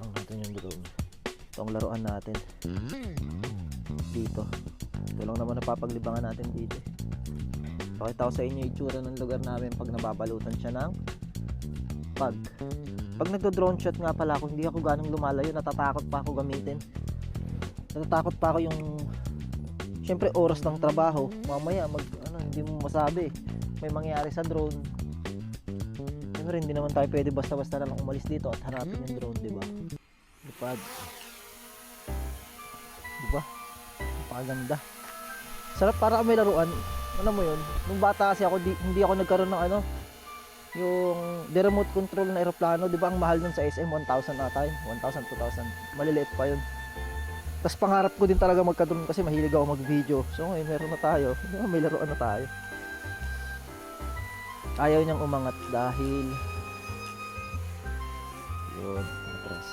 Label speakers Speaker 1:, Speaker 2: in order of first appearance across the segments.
Speaker 1: Lang natin yung drone. Ito ang laruan natin. Dito. Ito lang naman napapaglibangan natin dito. Pakita ko sa inyo itsura ng lugar namin pag nababalutan siya ng pag. Pag nagdo-drone shot nga pala ako, hindi ako ganong lumalayo. Natatakot pa ako gamitin. Natatakot pa ako yung Siyempre oras ng trabaho. Mamaya mag ano, hindi mo masabi. May mangyari sa drone. Siyempre hindi naman tayo pwede basta-basta na lang umalis dito at hanapin yung drone, di ba? Lipad. Di ba? Napakaganda. Sarap para may laruan. Alam mo yun, nung bata kasi ako, di, hindi ako nagkaroon ng ano, yung the remote control na aeroplano, di ba ang mahal nun sa SM, 1,000 na tayo, 1,000, 2,000, maliliit pa yun. Tapos pangarap ko din talaga magka-drone kasi mahilig ako mag-video. So ngayon meron na tayo, may laruan na tayo. Ayaw niyang umangat dahil yun, atras.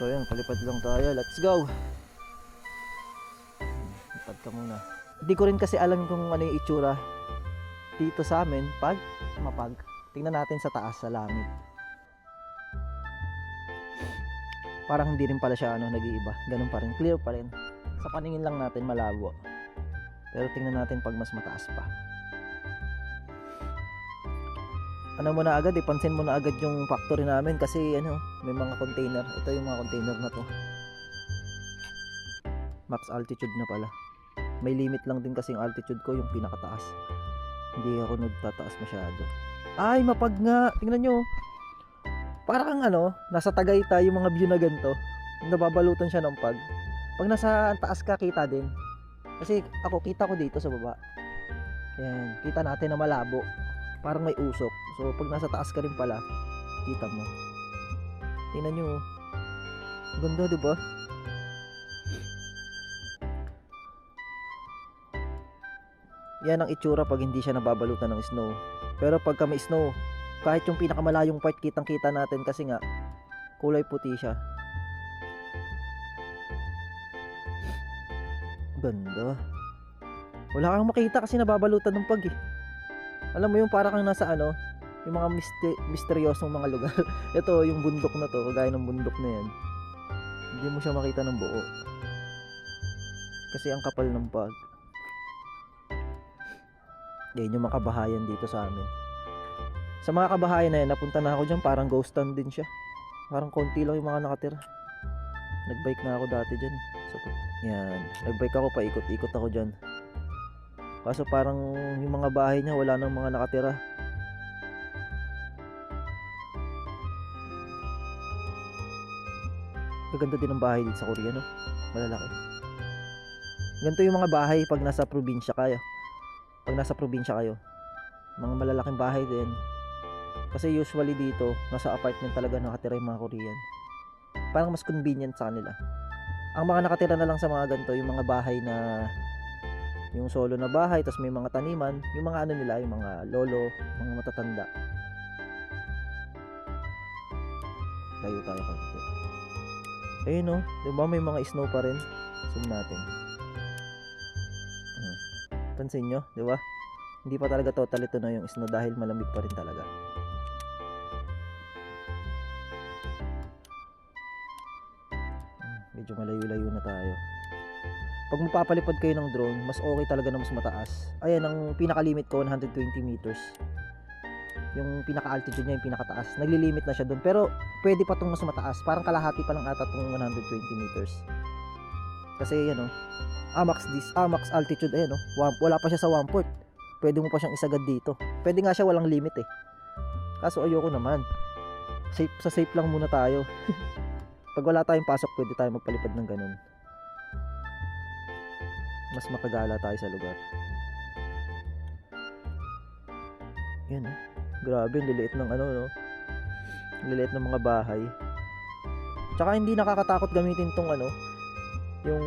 Speaker 1: So yun, palipad lang tayo. Let's go! Lipad ka muna. Hindi ko rin kasi alam kung ano yung itsura dito sa amin pag mapag. Tingnan natin sa taas sa langit. Parang hindi rin pala siya ano, nag-iiba. Ganun pa rin. Clear pa rin. Sa paningin lang natin malabo. Pero tingnan natin pag mas mataas pa. Ano mo na agad, ipansin mo na agad yung factory namin kasi ano, may mga container. Ito yung mga container na to. Max altitude na pala. May limit lang din kasi yung altitude ko, yung pinakataas. Hindi ako nagtataas masyado. Ay, mapag nga. Tingnan nyo. Parang ano, nasa Tagaytay yung mga view na ganito. Nababalutan siya ng pag. Pag nasa taas ka, kita din. Kasi ako, kita ko dito sa baba. Yan, kita natin na malabo. Parang may usok. So, pag nasa taas ka rin pala, kita mo. Tingnan nyo. Ang Ganda, di ba? Yan ang itsura pag hindi siya nababalutan ng snow. Pero pagka may snow, kahit yung pinakamalayong part kitang kita natin kasi nga kulay puti siya. Ganda. Wala kang makita kasi nababalutan ng pag eh. Alam mo yung para kang nasa ano, yung mga mister- misteryosong mga lugar. Ito, yung bundok na to, kagaya ng bundok na yan. Hindi mo siya makita ng buo. Kasi ang kapal ng pag. Yan yung mga kabahayan dito sa amin. Sa mga kabahayan na yan, napunta na ako dyan, parang ghost town din siya. Parang konti lang yung mga nakatira. Nagbike na ako dati dyan. So, yan. Nagbike ako, paikot-ikot ako dyan. Kaso parang yung mga bahay niya, wala nang mga nakatira. Gaganda din ang bahay dito sa Korea, no? Malalaki. Ganito yung mga bahay pag nasa probinsya kayo. Pag nasa probinsya kayo. Mga malalaking bahay din. Kasi usually dito, nasa apartment talaga nakatira yung mga Korean. Parang mas convenient sa kanila. Ang mga nakatira na lang sa mga ganito, yung mga bahay na yung solo na bahay, tapos may mga taniman, yung mga ano nila, yung mga lolo, mga matatanda. Layo tayo konti. Ayun no, di ba may mga snow pa rin? Zoom natin. Hmm. Pansin nyo, di ba? Hindi pa talaga total ito na yung snow dahil malamig pa rin talaga. Hmm, medyo malayo-layo na tayo. Pag mapapalipad kayo ng drone, mas okay talaga na mas mataas. Ayan, ang pinaka-limit ko, 120 meters. Yung pinaka-altitude niya, yung pinakataas. Naglilimit na siya doon. Pero, pwede pa itong mas mataas. Parang kalahati pa lang ata itong 120 meters. Kasi, yan o. Amax, dis, Amax altitude, ayan o. Wa- Wala pa siya sa 1 port. Pwede mo pa siyang isagad dito. Pwede nga siya walang limit eh. Kaso ayoko naman. Safe, sa safe lang muna tayo. Pag wala tayong pasok, pwede tayo magpalipad ng ganun mas makagala tayo sa lugar. Yan oh. Grabe, liliit ng ano no. Liliit ng mga bahay. Tsaka hindi nakakatakot gamitin tong ano, yung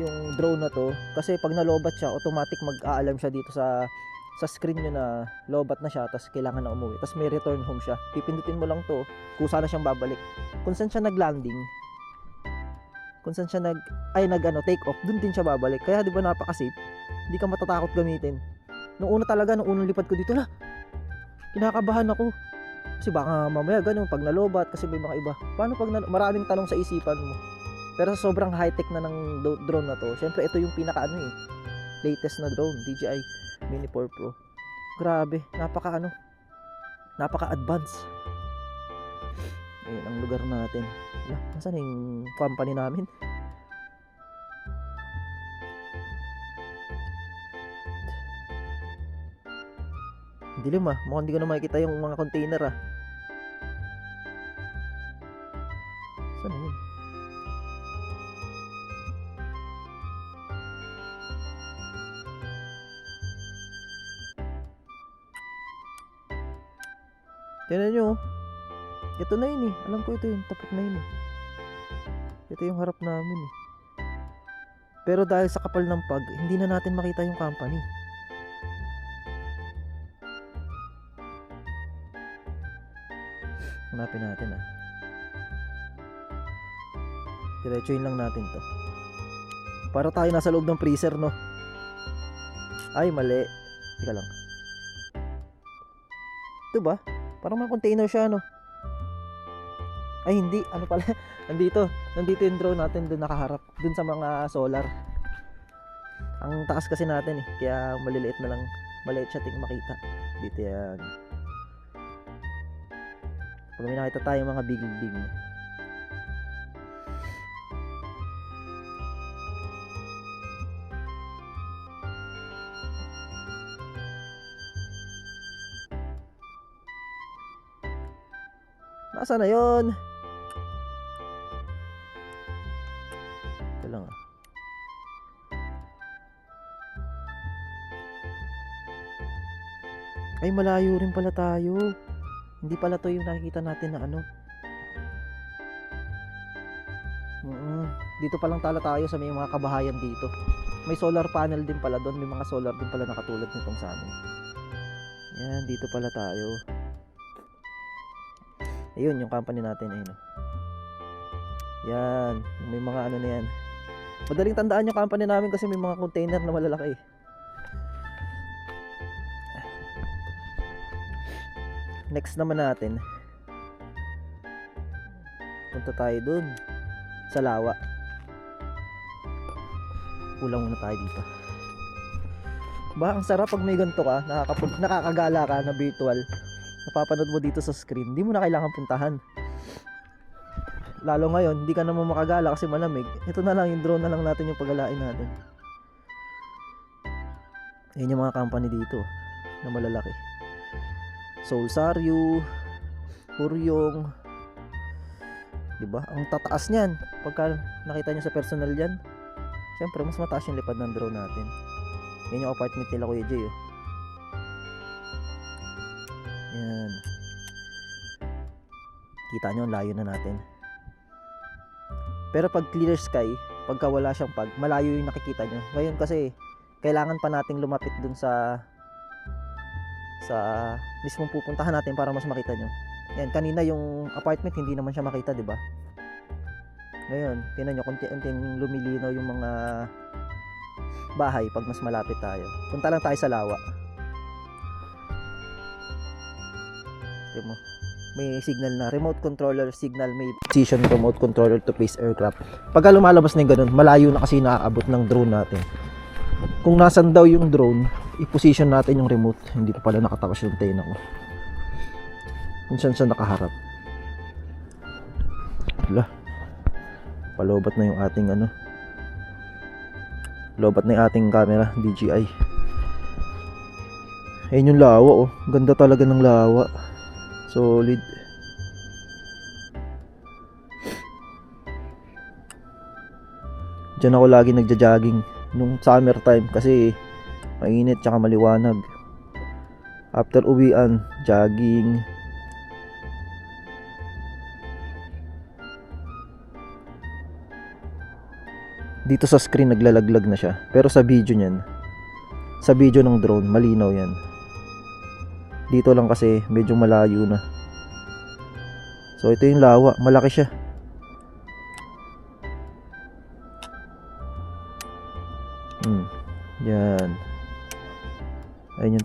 Speaker 1: yung drone na to. Kasi pag nalobat siya automatic mag-aalarm siya dito sa sa screen nyo na lobat na siya tapos kailangan na umuwi. Tapos may return home siya. Pipindutin mo lang to. Kusa na siyang babalik. Kung saan siya naglanding kung saan siya nag ay nag ano take off dun din siya babalik. Kaya di ba napaka-safe? Hindi ka matatakot gamitin nung una talaga nung unang lipad ko dito na kinakabahan ako Kasi baka mamaya ganun, pag nalobat, kasi may mga iba. Paano pag nal- maraming tanong sa isipan mo? Pero sa sobrang high-tech na ng drone na to, syempre ito yung pinaka ano eh, latest na drone, DJI Mini 4 Pro. Grabe, napaka ano, napaka-advance. Ayun ang lugar natin. Nasaan yung company namin? Dilim ah, mukhang hindi ko na makikita yung mga container ah. Saan yun? Tignan nyo. oh. Ito na yun eh. Alam ko ito yun. Tapat na yun eh. Ito yung harap namin eh. Pero dahil sa kapal ng pag, hindi na natin makita yung company. Hanapin natin ah. Diretsuin lang natin to. Para tayo nasa loob ng freezer, no? Ay, mali. Teka lang. Ito ba? Parang mga container siya, no? Ay, hindi. Ano pala? Nandito. Nandito yung drone natin doon nakaharap. Doon sa mga solar. Ang taas kasi natin eh. Kaya maliliit na lang. Maliit siya ting makita. Dito yan. Pag may nakita tayong mga building. Nasa na yon? Ito lang ah. Ay, malayo rin pala tayo. Hindi pala to yung nakikita natin na ano. Mm, dito pa lang tala tayo sa may mga kabahayan dito. May solar panel din pala doon. May mga solar din pala nakatulad nitong sa amin. Yan, dito pala tayo. Ayun, yung company natin. Ayun. Yan, may mga ano na yan. Madaling tandaan yung company namin kasi may mga container na malalaki. Next naman natin. Punta tayo dun. Sa lawa. Kulang muna tayo dito. Ba, ang sarap pag may ganito ka, nakakapun- nakakagala ka na virtual. Napapanood mo dito sa screen, hindi mo na kailangan puntahan. Lalo ngayon, hindi ka naman makagala kasi malamig. Ito na lang, yung drone na lang natin yung pagalain natin. Yan yung mga company dito na malalaki. Soul Saryu, Huryong, 'di ba? Ang tataas niyan pagka nakita niyo sa personal diyan. Syempre, mas mataas yung lipad ng drone natin. Yan yung apartment nila Kuya Jay, oh. Yan. Kita nyo, layo na natin. Pero pag clear sky, pagka wala siyang pag, malayo yung nakikita nyo. Ngayon kasi, kailangan pa nating lumapit dun sa sa mismong pupuntahan natin para mas makita nyo. Yan, kanina yung apartment, hindi naman siya makita, di ba? Ngayon, tinan nyo, kunti-unting lumilinaw yung mga bahay pag mas malapit tayo. Punta lang tayo sa lawa. Tignan mo. May signal na remote controller signal, may position remote controller to place aircraft. Pagka lumalabas na yung ganun, malayo na kasi nakakabot ng drone natin. Kung nasan daw yung drone, i-position natin yung remote. Hindi pa pala nakatakas yung tena ko. Kung saan siya nakaharap. Wala. Palobat na yung ating ano. Lobat na yung ating camera, DJI. Ayun yung lawa oh. Ganda talaga ng lawa. Solid. Diyan ako lagi nagja-jogging nung summer time kasi mainit tsaka maliwanag. After uwian, jogging. Dito sa screen naglalaglag na siya. Pero sa video niyan, sa video ng drone, malinaw yan. Dito lang kasi medyo malayo na. So ito yung lawa, malaki siya.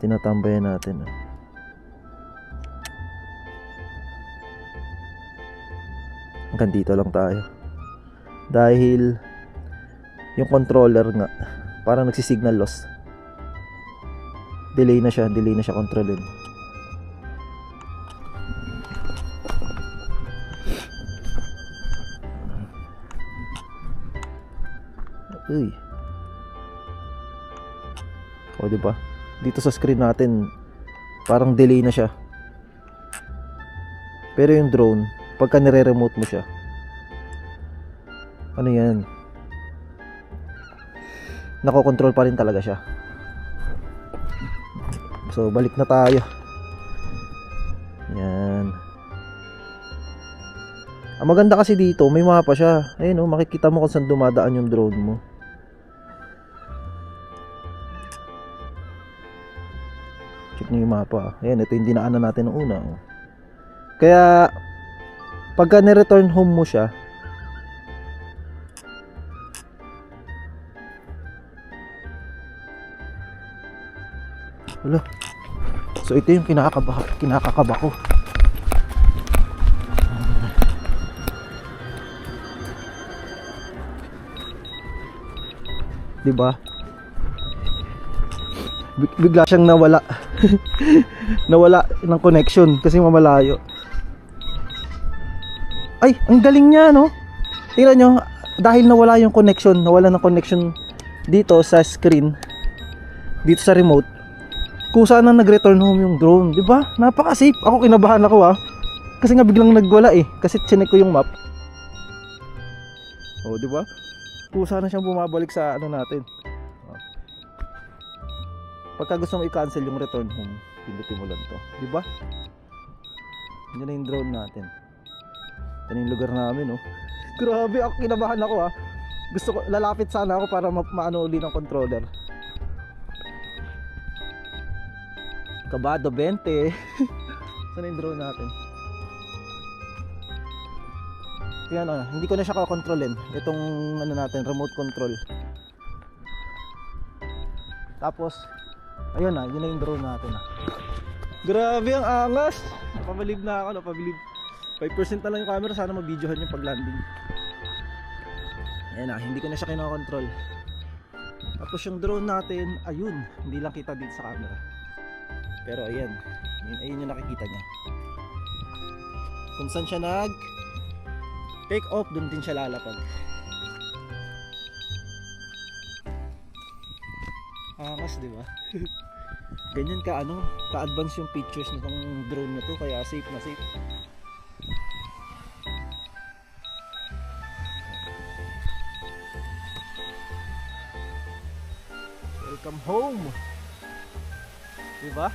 Speaker 1: Tinatambayan natin. ah. hanggang dito lang tayo dahil yung controller nga parang nagsisignal loss delay na siya delay na siya kontrolin Uy. O, di ba? Dito sa screen natin, parang delay na siya. Pero yung drone, pagka nire-remote mo siya, ano yan? Nako-control pa rin talaga siya. So, balik na tayo. Yan. Ang maganda kasi dito, may mapa siya. Ayun oh, makikita mo kung saan dumadaan yung drone mo. Check nyo yung mapa. Ayan, ito yung dinaanan natin nung una. oh. Kaya, pagka ni-return home mo siya, Wala. So ito yung kinakakaba, kinakakaba ko. 'Di ba? Big- Bigla siyang nawala. nawala ng connection kasi mamalayo. Ay, ang galing niya, no? Tingnan nyo, dahil nawala yung connection, nawala ng connection dito sa screen, dito sa remote, kusa na nag-return home yung drone, di ba? Napaka-safe. Ako kinabahan ako ah. Kasi nga biglang nagwala eh. Kasi chinek ko yung map. Oh, di ba? Kusa na siyang bumabalik sa ano natin. Pagka gusto mo i-cancel yung return home, pindutin mo lang to. Di ba? Yan na yung drone natin. Yan yung lugar namin, oh. Grabe, ako kinabahan ako ah. Gusto ko, lalapit sana ako para ma- maano uli ng controller. Kabado 20. Saan yung drone natin? Yan ah, hindi ko na siya kakontrolin. Itong ano natin, remote control. Tapos, ayun na, yun na yung drone natin ah. Grabe ang angas! Napabilib na ako, napabilib. 5% na lang yung camera, sana mag-videohan yung pag-landing. Ayan na, hindi ko na siya kinokontrol. Tapos yung drone natin, ayun, hindi lang kita dito sa camera. Pero ayan, ayun, ayun yung nakikita niya. Kung saan siya nag take off, dun din siya lalapag. Angas, di ba? Ganyan ka ano, ka-advance yung pictures nitong drone na to, kaya safe na safe. Welcome home! Di ba?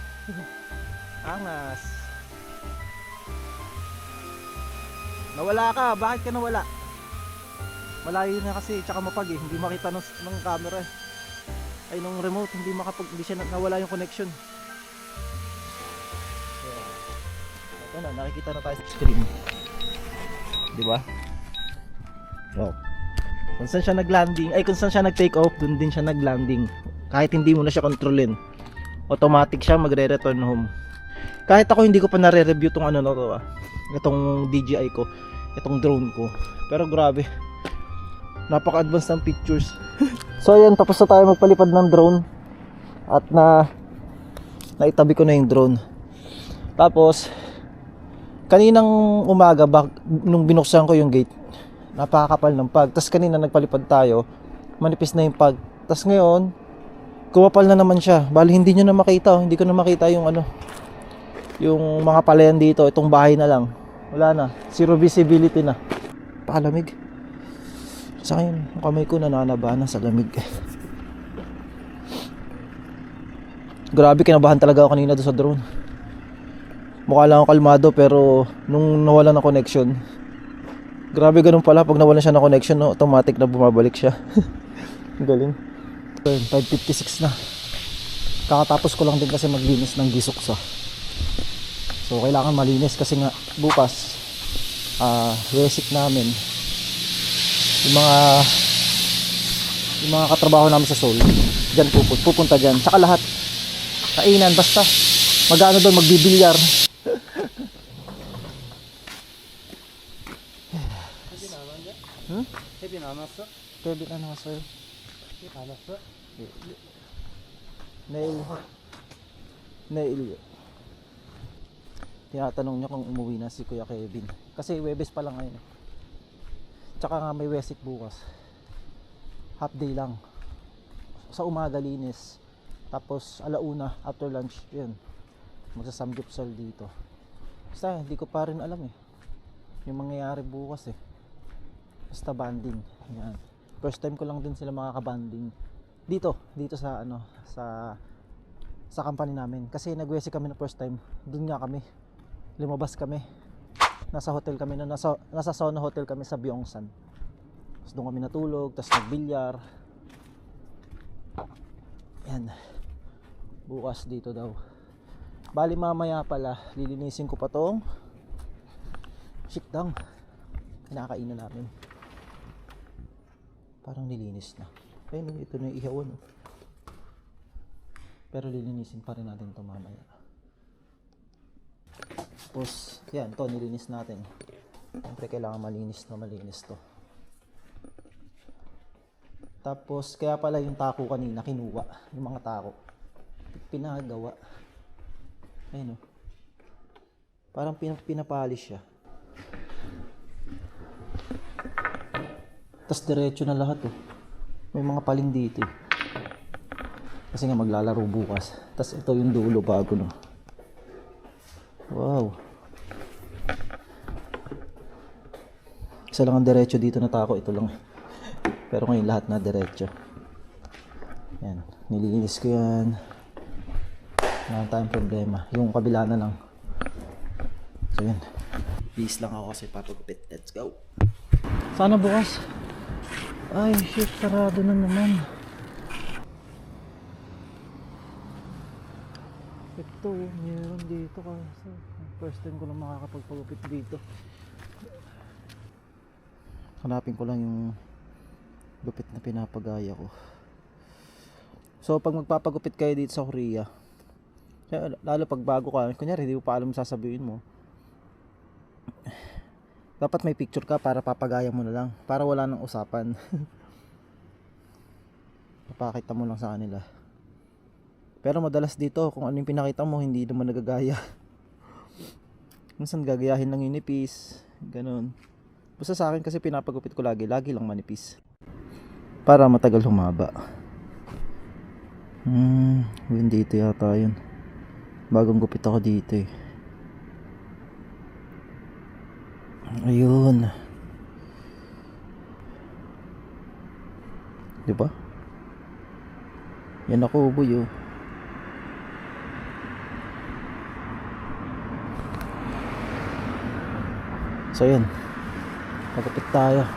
Speaker 1: Angas. Nawala ka, bakit ka nawala? Malayo na kasi, tsaka mapag eh, hindi makita ng, ng camera eh. Ay, nung remote, hindi makapag, hindi siya na- nawala yung connection. Yeah. Ito na, nakikita na tayo sa screen. Di ba? Oh. Kung saan siya nag-landing, ay kung saan siya nag-take off, dun din siya nag-landing. Kahit hindi mo na siya kontrolin. Automatic siya magre-return home. Kahit ako hindi ko pa nare-review tong ano na to ah. Itong DJI ko, itong drone ko. Pero grabe. Napaka-advanced ng pictures. so ayan, tapos na tayo magpalipad ng drone. At na naitabi ko na yung drone. Tapos kaninang umaga bak, nung binuksan ko yung gate, napakakapal ng pag. Tapos kanina nagpalipad tayo, manipis na yung pag. Tapos ngayon, kumapal na naman siya. Bali hindi nyo na makita, oh. hindi ko na makita yung ano, yung mga palayan dito, itong bahay na lang. Wala na, zero visibility na. Palamig. Sa yung kamay ko nananaba na sa lamig. Grabe, kinabahan talaga ako kanina doon sa drone. Mukha lang ako kalmado pero nung nawala ng connection, grabe ganun pala pag nawala siya ng connection, no, automatic na bumabalik siya. Galing. Ayun, 5.56 na. Kakatapos ko lang din kasi maglinis ng gisoksa. So kailangan malinis kasi nga bukas ah basic namin yung mga yung mga katrabaho namin sa Seoul dyan pupunta, pupunta dyan tsaka lahat kainan basta magano doon magbibilyar 응?
Speaker 2: 혜빈 안 왔어?
Speaker 1: 혜빈 안
Speaker 2: 왔어요.
Speaker 1: 혜빈 안 왔어? 예. 내일 내일 tinatanong niya kung umuwi na si Kuya Kevin kasi Webes pa lang ngayon eh. Tsaka nga may Wesik bukas. Half day lang. Sa umaga linis. Tapos alauna after lunch. Yun. Magsasamgyupsal dito. Basta hindi ko pa rin alam eh. Yung mangyayari bukas eh. Basta banding. Yan. First time ko lang din sila makakabanding dito dito sa ano sa sa company namin kasi nagwesi kami na first time doon nga kami lumabas kami nasa hotel kami na nasa nasa sauna hotel kami sa Byongsan tapos doon kami natulog tapos nagbilyar yan bukas dito daw bali mamaya pala lilinisin ko pa tong shikdang kinakainan namin parang nilinis na Ayun, ito na ihawan. oh. Pero lilinisin pa rin natin ito mamaya. Tapos, yan, to nilinis natin. Siyempre, kailangan malinis na malinis to. Tapos, kaya pala yung tako kanina, kinuha. Yung mga tako. Pinagawa. Ayun, oh. Parang pin pinapalis siya. Tapos, diretso na lahat, oh. May mga paling dito eh. Kasi nga maglalaro bukas. Tapos ito yung dulo bago no. Wow. Isa lang ang diretso dito na tako. Ito lang. Pero ngayon lahat na diretso. Yan. Nililinis ko yan. Wala tayong problema. Yung kabila na lang. So yan. Peace lang ako kasi papagupit. Let's go. Sana bukas. Ay, shit, sarado na naman. Ito, meron dito kasi. First time ko lang makakapagpagupit dito. Hanapin ko lang yung gupit na pinapagaya ko. So, pag magpapagupit kayo dito sa Korea, lalo pag bago ka, kunyari, hindi mo pa alam sasabihin mo, dapat may picture ka para papagaya mo na lang para wala nang usapan. Papakita mo lang sa kanila pero madalas dito kung ano yung pinakita mo hindi naman nagagaya minsan gagayahin lang yung nipis ganun basta sa akin kasi pinapagupit ko lagi lagi lang manipis para matagal humaba hmm yun dito yata yun bagong gupit ako dito eh Ayun. Di ba? Yan ako, uboy oh. So yun. Pagkapit tayo.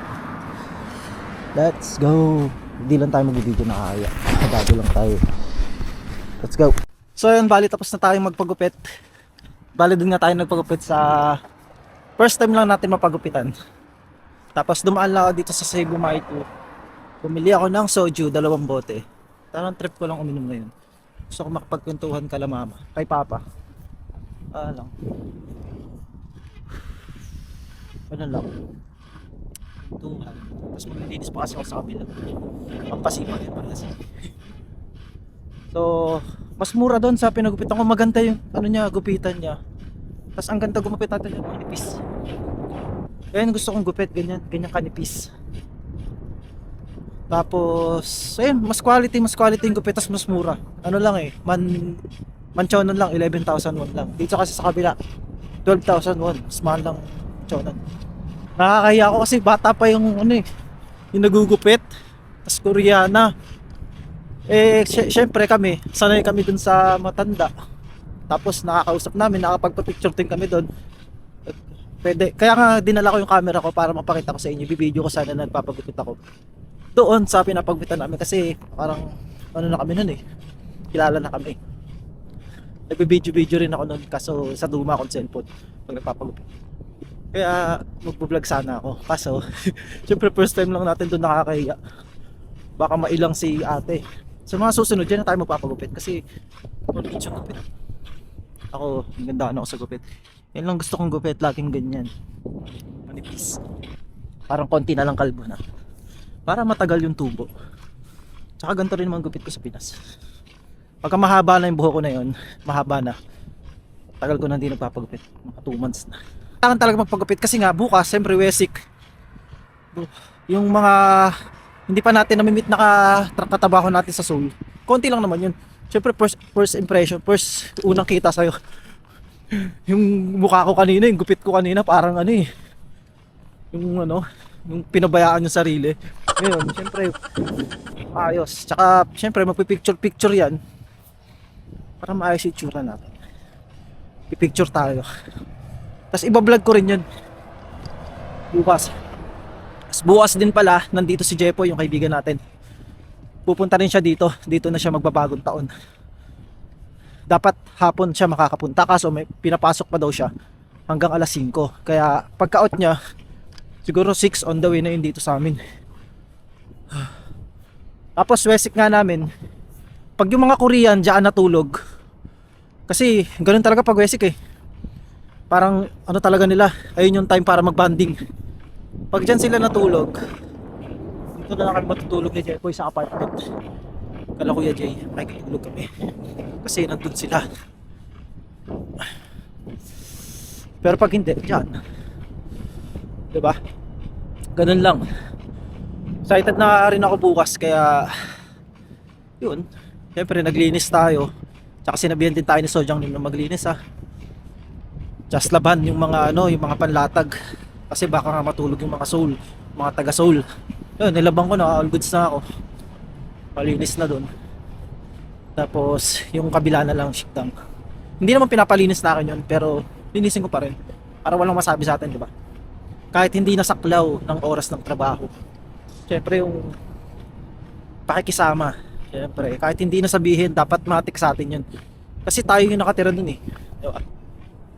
Speaker 1: Let's go. Hindi lang tayo mag-video na kaya. Bago lang tayo. Let's go. So yun, bali tapos na tayong magpagupit. Bali dun nga tayo nagpagupit sa First time lang natin mapagupitan. Tapos dumaan lang ako dito sa Cebu Maitu. Bumili ako ng soju, dalawang bote. Tarang trip ko lang uminom ngayon. Gusto ko makapagkwentuhan kala mama. Kay papa. Ah lang. Ano lang. Kwentuhan. Tapos maglilinis pa kasi ako sa kabila. Pampasipan yun para kasi. So, mas mura doon sa pinagupitan ko. Maganda yung ano niya, gupitan niya. Tapos ang ganda gumupit natin yung manipis. Ayun gusto kong gupit ganyan, ganyan kanipis. Tapos, ayun, mas quality, mas quality yung gupit, tapos mas mura. Ano lang eh, man, manchonon lang, 11,000 won lang. Dito kasi sa kabila, 12,000 won. Mas mahal lang chonon. Nakakahiya ako kasi bata pa yung ano eh, yung nagugupit. Tapos Koreana. Eh, sy- syempre kami, sanay kami dun sa matanda. Tapos nakakausap namin, nakapagpa-picture din kami doon. Pwede. Kaya nga dinala ko yung camera ko para mapakita ko sa inyo. Bibideo ko sana nagpapagupit ako. Doon sa pinapagupitan namin kasi parang ano na kami noon eh. Kilala na kami. Nagbe-video-video rin ako noon kaso sa luma akong cellphone pag nagpapagupit. Kaya magbo-vlog sana ako. Kaso, syempre first time lang natin doon nakakahiya. Baka mailang si ate. Sa mga susunod, dyan na tayo magpapagupit kasi maliit yung gupit. Ako, ganda ako sa gupit. Yan lang gusto kong gupit, laging ganyan. Manipis. Parang konti na lang kalbo na. Para matagal yung tubo. Tsaka ganito rin naman gupit ko sa Pinas. Pagka mahaba na yung buhok ko na yun, mahaba na. Tagal ko na hindi nagpapagupit. Mga 2 months na. Kailangan talaga magpagupit kasi nga bukas, siyempre wesik. Yung mga hindi pa natin namimit na ka- katabaho natin sa soul. Konti lang naman yun. Siyempre first, first impression, first unang kita sa'yo. yung mukha ko kanina, yung gupit ko kanina, parang ano eh. Yung ano, yung pinabayaan yung sarili. Ngayon, siyempre, ayos. Tsaka, siyempre, magpipicture-picture yan para maayos yung itsura natin. Pipicture tayo. Tapos ibablog ko rin yun. Bukas. Tapos bukas din pala, nandito si Jepo, yung kaibigan natin. Pupunta rin siya dito. Dito na siya magbabagong taon. Dapat hapon siya makakapunta kaso may pinapasok pa daw siya hanggang alas 5. Kaya pagka-out niya, siguro 6 on the way na yun dito sa amin. Tapos wesik nga namin, pag yung mga Korean diyan natulog, kasi ganun talaga pag wesik eh. Parang ano talaga nila, ayun yung time para magbanding. Pag dyan sila natulog, dito na lang kami matutulog ni Jeffoy sa apartment. Kala Kuya Jay, makikitulog kami. Kasi nandun sila. Pero pag hindi, dyan. Diba? Ganun lang. Excited na rin ako bukas kaya yun. Siyempre naglinis tayo. Tsaka sinabihan din tayo ni Sojang na maglinis ha. Just laban yung mga ano, yung mga panlatag. Kasi baka nga matulog yung mga soul, mga taga soul. Yun, nilabang ko na, all goods na ako. Malinis na doon. Tapos, yung kabila na lang shikdang. Hindi naman pinapalinis na akin yun, pero linisin ko pa rin. Para walang masabi sa atin, di ba? Kahit hindi nasaklaw ng oras ng trabaho. Siyempre yung pakikisama. Siyempre, kahit hindi na sabihin, dapat matik sa atin yun. Kasi tayo yung nakatira dun eh. Di ba?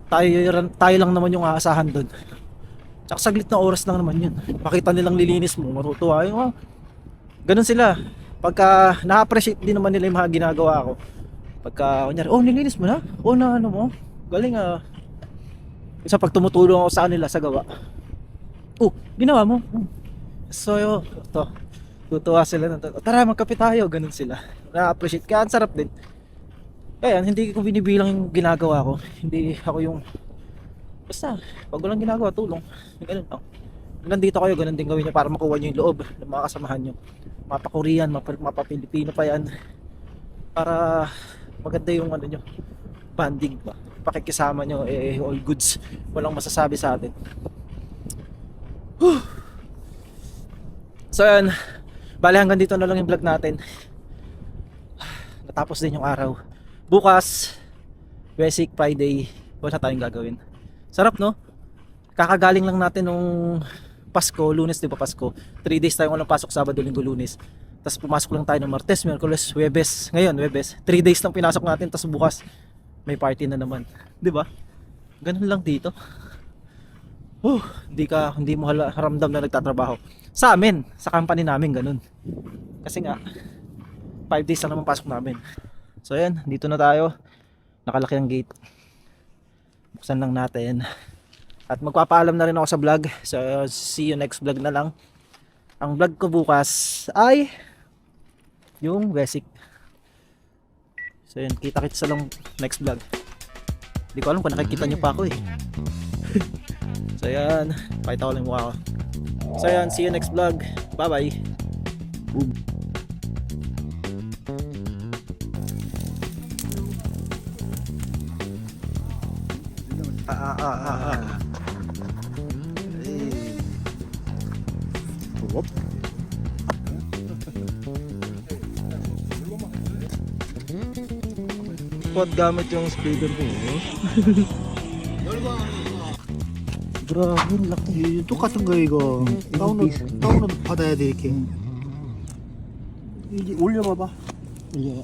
Speaker 1: Tayo, tayo lang naman yung aasahan dun. Tsaka saglit na oras lang naman yun. Makita nilang lilinis mo, matutuwa. Yung, ah, ganun sila. Pagka na-appreciate din naman nila yung mga ginagawa ko. Pagka, kunyari, oh, nilinis mo na? Oh, na ano mo? Galing ah. Isa pag tumutulong ako sa kanila sa gawa. Oh, ginawa mo? Oh. So, yo, to. Tutuwa sila na. Tara, magkape tayo. Ganun sila. Na-appreciate. Kaya ang sarap din. Kaya hindi ko binibilang yung ginagawa ko. Hindi ako yung Basta, pag walang ginagawa, tulong. Ganun lang. Nandito kayo, ganun din gawin nyo para makuha nyo yung loob ng mga kasamahan nyo. Mapa Korean, mapa, mapa Pilipino pa yan. Para maganda yung ano nyo, banding ba. Pakikisama nyo, eh, all goods. Walang masasabi sa atin. Whew. So yan, bali hanggang dito na lang yung vlog natin. Natapos din yung araw. Bukas, Basic Friday, wala tayong gagawin. Sarap no? Kakagaling lang natin nung Pasko, Lunes di ba Pasko? 3 days tayong walang pasok Sabado, Linggo, Lunes. Tapos pumasok lang tayo ng Martes, Miyerkules, Webes. Ngayon, Webes. 3 days lang pinasok natin tapos bukas may party na naman. Di ba? Ganun lang dito. Uh, hindi ka hindi mo haramdam na nagtatrabaho. Sa amin, sa company namin ganun. Kasi nga 5 days lang naman pasok namin. So ayan, dito na tayo. Nakalaki ang gate. Buksan lang natin. At magpapaalam na rin ako sa vlog. So see you next vlog na lang. Ang vlog ko bukas ay yung basic so yun kita kits sa lang next vlog. Hindi ko alam kung nakikita nyo pa ako eh. So yan pakita ko lang mukha ko. So yan see you next vlog. Bye bye ah Quad gamit yung speaker ko. Laki.
Speaker 2: 이 똑같은 거 이거 다운로드 다운로드 받아야 돼 이렇게. 이제 올려봐봐.
Speaker 1: Yeah.